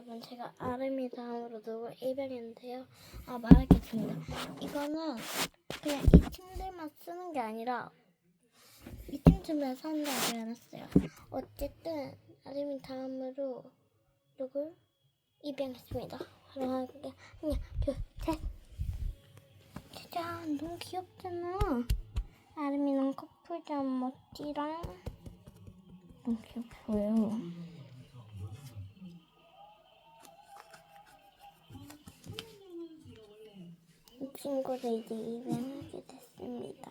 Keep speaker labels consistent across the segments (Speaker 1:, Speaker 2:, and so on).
Speaker 1: 여러분 제가 아름이 다음으로 누굴 입양했는데요. 아 말하겠습니다. 이거는 그냥 이 팀들만 쓰는 게 아니라 이 팀들만 산다고 해놨어요. 어쨌든 아름이 다음으로 누굴 입양했습니다. 하나, 하나, 둘, 셋. 짜잔, 너무 귀엽잖아. 아름이랑 커플전 멋지랑 너무 귀엽고요. 친구를 이제 입양하게 됐습니다.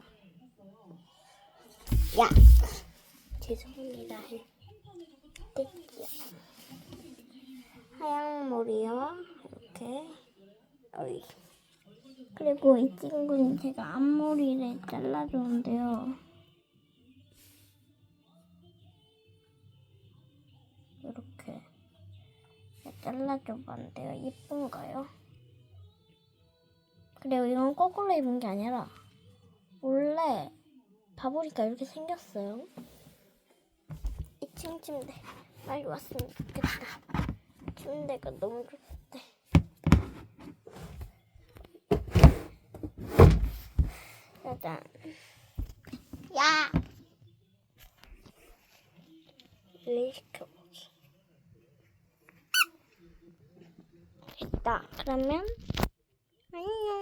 Speaker 1: 야! 죄송합니다. 떼기요. 하얀 머리요. 이렇게. 어이. 그리고 이 친구는 제가 앞머리를 잘라줬는데요. 이렇게 잘라줘봤는데요. 예쁜가요? 그리고 이건 거꾸로 입은 게 아니라 원래 봐보니까 이렇게 생겼어요. 2층 침대 빨리 왔으면 좋겠다. 침대가 너무 좋대. 짜잔. 야! 일 시켜보기. 됐다. 그러면 안녕.